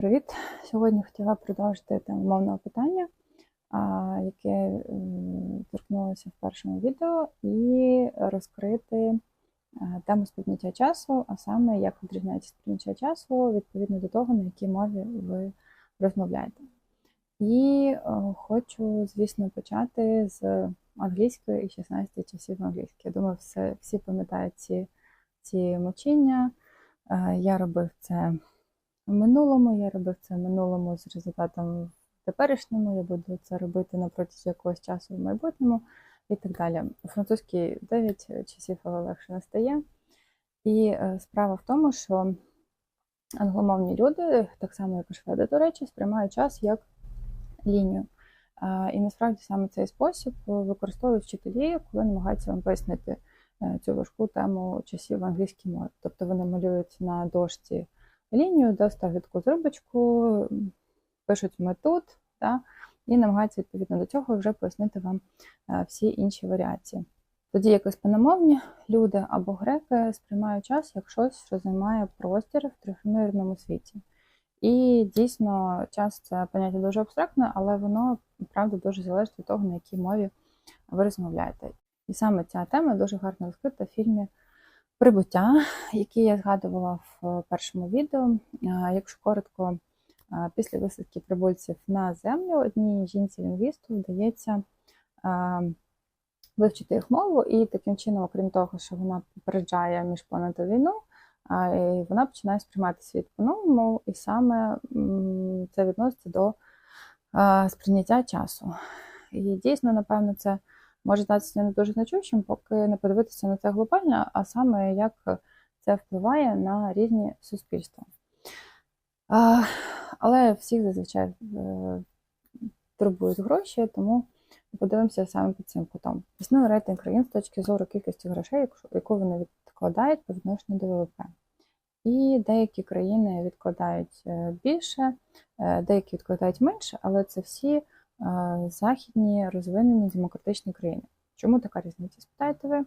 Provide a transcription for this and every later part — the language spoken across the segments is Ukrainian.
Привіт! Сьогодні хотіла продовжити тему мовного питання, яке торкнулося в першому відео, і розкрити е, тему сприйняття часу, а саме як відрізняється сприйняття часу відповідно до того, на якій мові ви розмовляєте. І е, хочу, звісно, почати з англійської і 16 часів англійської. Я думаю, все, всі пам'ятають ці, ці мовчання. Е, Я робив це минулому, я робив це в минулому з результатом в теперішньому, я буду це робити на протязі якогось часу в майбутньому і так далі. У французькій 9 часів, легше не стає. І е, справа в тому, що англомовні люди, так само як і шведи, до речі, сприймають час як лінію. І насправді саме цей спосіб використовують вчителі, коли намагаються вам пояснити е, цю важку тему часів в англійській мові. Тобто вони малюють на дошці лінію, да, ставлять таку зробочку, пишуть тут, да, і намагаються відповідно до цього вже пояснити вам е, всі інші варіації. Тоді як іспаномовні люди або греки сприймають час як щось, що займає простір в трьохмірному світі. І дійсно час це поняття дуже абстрактне, але воно правда дуже залежить від того, на якій мові ви розмовляєте. І саме ця тема дуже гарно розкрита в фільмі Прибуття, який я згадувала в першому відео. Якщо коротко, після висадки прибульців на землю одній жінці-лінгвісту вдається вивчити їх мову, і таким чином, окрім того, що вона попереджає міжпланетну війну, вона починає сприймати світ по-новому, і саме це відноситься до сприйняття часу. І дійсно, напевно, це може здатися не дуже значущим, поки не подивитися на це глобально, а саме як це впливає на різні суспільства. Але всіх зазвичай е, турбують гроші, тому подивимося саме під цим кутом. Існує рейтинг країн з точки зору кількості грошей, яку вони відкладають по відношенню до ВВП. І деякі країни відкладають е, більше, е, деякі відкладають менше, але це всі західні розвинені демократичні країни. Чому така різниця? Спитаєте ви?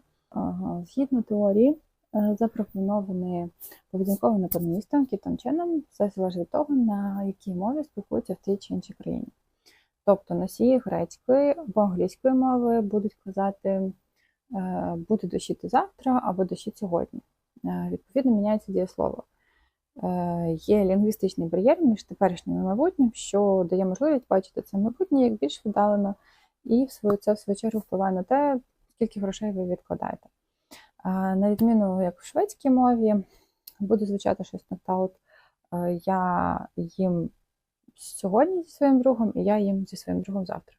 Згідно теорії, е, запропонованої поведінковим економістом Кітом Ченом, все залежить від того, на якій мові спілкуються в тій чи іншій країні. Тобто носії грецької або англійської мови будуть казати е, буде дощити завтра або дощить сьогодні. Е, Відповідно, міняється дієслово. Е, Є лінгвістичний бар'єр між теперішнім і майбутнім, що дає можливість бачити це майбутнє як більш віддалено, і це в свою чергу впливає на те, скільки грошей ви відкладаєте. На відміну, як в шведській мові, буде звучати щось на кшталт е, Я їм сьогодні зі своїм другом, і я їм зі своїм другом завтра.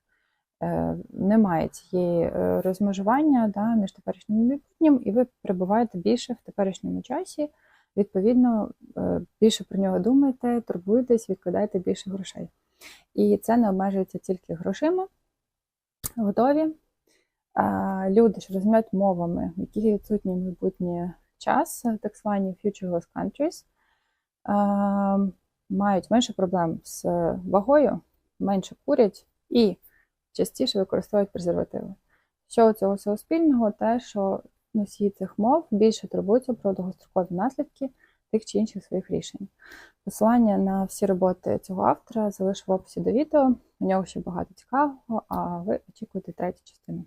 Е, Немає цієї е, розмежування да, між теперішнім і майбутнім, і ви перебуваєте більше в теперішньому часі. Відповідно, е, більше про нього думаєте, турбуєтесь, відкладаєте більше грошей. І це не обмежується тільки грошима. Готові. Люди, що розуміють мовами, які відсутні майбутній час, так звані futureless countries, мають менше проблем з вагою, менше курять і частіше використовують презервативи. Що у цього всього спільного? Те, що носії цих мов більше турбуються про довгострокові наслідки тих чи інших своїх рішень. Посилання на всі роботи цього автора залишу в описі до відео. У нього ще багато цікавого, а ви очікуєте третю частину.